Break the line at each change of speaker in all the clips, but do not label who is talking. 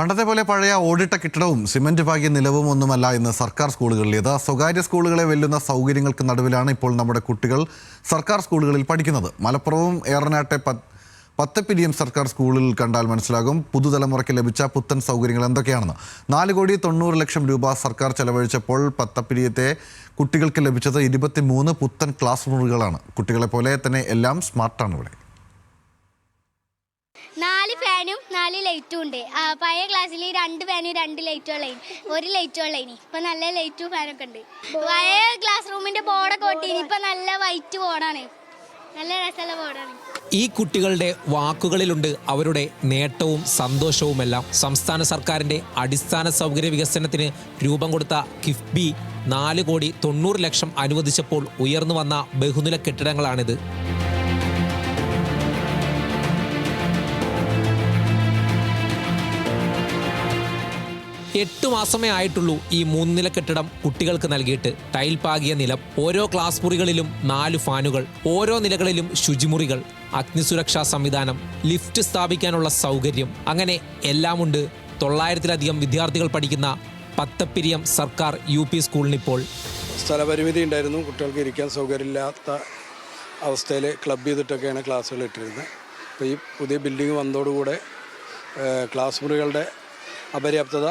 പണ്ടത്തെ പോലെ പഴയ ഓടിട്ട കെട്ടിടവും സിമന്റ് പാകിയ നിലവും ഒന്നുമല്ല ഇന്ന് സർക്കാർ സ്കൂളുകളിലേത് സ്വകാര്യ സ്കൂളുകളെ വെല്ലുന്ന സൗകര്യങ്ങൾക്ക് നടുവിലാണ് ഇപ്പോൾ നമ്മുടെ കുട്ടികൾ സർക്കാർ സ്കൂളുകളിൽ പഠിക്കുന്നത്. മലപ്പുറവും ഏറനാട്ടെ പ- പത്തപ്പിരിയം സർക്കാർ സ്കൂളിൽ കണ്ടാൽ മനസ്സിലാകും പുതുതലമുറയ്ക്ക് ലഭിച്ച പുത്തൻ സൗകര്യങ്ങൾ എന്തൊക്കെയാണെന്ന്. നാല് കോടി തൊണ്ണൂറ് ലക്ഷം രൂപ സർക്കാർ ചെലവഴിച്ചപ്പോൾ പത്തപ്പിരിയത്തെ കുട്ടികൾക്ക് ലഭിച്ചത് ഇരുപത്തി മൂന്ന് പുത്തൻ ക്ലാസ് മുറികളാണ് കുട്ടികളെ പോലെ തന്നെ എല്ലാം സ്മാർട്ടാണ് ഇവിടെ.
ഫാനും നാല് ലൈറ്റും ഉണ്ട്. പഴയ ക്ലാസ്സിൽ രണ്ട് ഫാനും രണ്ട് ലൈറ്റും ഉള്ള ഒരു ലൈറ്റും ഇനി ഇപ്പൊ നല്ല ലൈറ്റും ഫാനൊക്കെ ഉണ്ട്. പഴയ ക്ലാസ് റൂമിന്റെ ബോർഡൊക്കെ ഒട്ടിന് ഇപ്പൊ നല്ല വൈറ്റ് ബോർഡാണ് നല്ല രസമുള്ള ബോർഡാണ്
ഈ കുട്ടികളുടെ വാക്കുകളിലുണ്ട് അവരുടെ നേട്ടവും സന്തോഷവുമെല്ലാം സംസ്ഥാന സർക്കാരിന്റെ അടിസ്ഥാന സൗകര്യ വികസനത്തിന് രൂപം കൊടുത്ത കിഫ്ബി നാല് കോടി തൊണ്ണൂറ് ലക്ഷം അനുവദിച്ചപ്പോൾ ഉയർന്നു വന്ന ബഹുനില കെട്ടിടങ്ങളാണിത്. എട്ട് മാസമേ ആയിട്ടുള്ളൂ ഈ മൂന്നില കെട്ടിടം കുട്ടികൾക്ക് നൽകിയിട്ട്. ടൈൽ പാകിയ നിലം ഓരോ ക്ലാസ് മുറികളിലും നാല് ഫാനുകൾ ഓരോ നിലകളിലും ശുചിമുറികൾ അഗ്നിസുരക്ഷാ സംവിധാനം ലിഫ്റ്റ് സ്ഥാപിക്കാനുള്ള സൗകര്യം. അങ്ങനെ എല്ലാമുണ്ട്. തൊള്ളായിരത്തിലധികം വിദ്യാർത്ഥികൾ പഠിക്കുന്ന പത്തപ്പിരിയം സർക്കാർ യു പി സ്കൂളിനിപ്പോൾ.
സ്ഥലപരിമിതി ഉണ്ടായിരുന്നു. കുട്ടികൾക്ക് ഇരിക്കാൻ സൗകര്യമില്ലാത്ത അവസ്ഥയിൽ ക്ലബ് ചെയ്തിട്ടൊക്കെയാണ് ക്ലാസ്സുകൾ ഇട്ടിരുന്നത്. അപ്പോൾ ഈ പുതിയ ബിൽഡിംഗ് വന്നതോടുകൂടെ ക്ലാസ് മുറികളുടെ അപര്യാപ്തത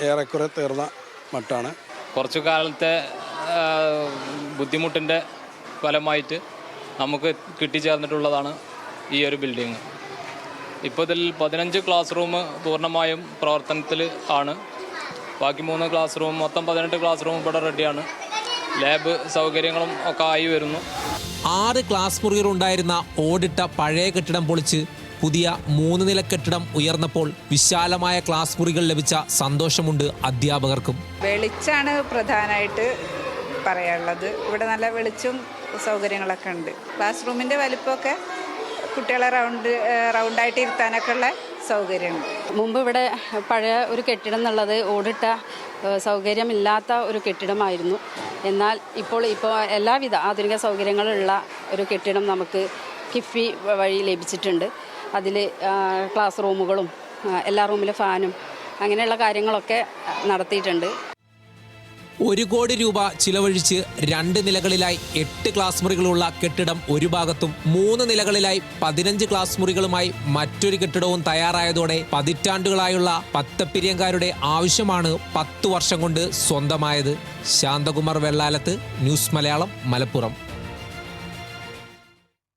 ഏറെക്കുറെ തീർന്ന മട്ടാണ്.
കുറച്ചു കാലത്തെ ബുദ്ധിമുട്ടിന്റെ ഫലമായിട്ട് നമുക്ക് കിട്ടിച്ചേർന്നിട്ടുള്ളതാണ് ഈ ഒരു ബിൽഡിങ്. ഇപ്പോൾ ഇതിൽ പതിനഞ്ച് ക്ലാസ് റൂം പൂർണമായും പ്രവർത്തനത്തിൽ ആണ്. ബാക്കി മൂന്ന് ക്ലാസ് റൂം മൊത്തം പതിനെട്ട് ക്ലാസ് റൂം ഇവിടെ റെഡിയാണ്. ലാബ് സൗകര്യങ്ങളും ഒക്കെ ആയി വരുന്നു.
ആറ് ക്ലാസ് മുറികൾ ഉണ്ടായിരുന്ന ഓടിട്ട പഴയ കെട്ടിടം പൊളിച്ച് പുതിയ മൂന്ന് നില കെട്ടിടം ഉയർന്നപ്പോൾ വിശാലമായ ക്ലാസ് മുറികൾ ലഭിച്ച സന്തോഷമുണ്ട് അധ്യാപകർക്കും.
വെളിച്ചാണ് പ്രധാനമായിട്ട് പറയാനുള്ളത്. ഇവിടെ നല്ല വെളിച്ചവും സൗകര്യങ്ങളൊക്കെ ഉണ്ട്. ക്ലാസ് റൂമിന്റെ വലിപ്പമൊക്കെ കുട്ടികളെ റൗണ്ട് റൗണ്ടായിട്ട് ഇരുത്താനൊക്കെ ഉള്ള സൗകര്യമുണ്ട്.
മുമ്പ് ഇവിടെ പഴയ ഒരു കെട്ടിടം എന്നുള്ളത് ഓടിട്ട സൗകര്യമില്ലാത്ത ഒരു കെട്ടിടമായിരുന്നു. എന്നാൽ ഇപ്പോൾ ഇപ്പോൾ എല്ലാവിധ ആധുനിക സൗകര്യങ്ങളുള്ള ഒരു കെട്ടിടം നമുക്ക് കിഫി വഴി ലഭിച്ചിട്ടുണ്ട്. അതിൽ ക്ലാസ് റൂമുകളും എല്ലാ റൂമിലും ഫാനും അങ്ങനെയുള്ള കാര്യങ്ങളൊക്കെ നടത്തിയിട്ടുണ്ട്.
ഒരു കോടി രൂപ ചിലവഴിച്ച് രണ്ട് നിലകളിലായി എട്ട് ക്ലാസ് മുറികളുള്ള കെട്ടിടം ഒരു ഭാഗത്തും മൂന്ന് നിലകളിലായി പതിനഞ്ച് ക്ലാസ് മുറികളുമായി മറ്റൊരു കെട്ടിടവും തയ്യാറായതോടെ പതിറ്റാണ്ടുകളായുള്ള പത്തപ്പിരിയങ്കാരുടെ ആവശ്യമാണ് പത്തു വർഷം കൊണ്ട് സ്വന്തമായത്. ശാന്തകുമാർ വെള്ളാലത്ത് ന്യൂസ് മലയാളം മലപ്പുറം.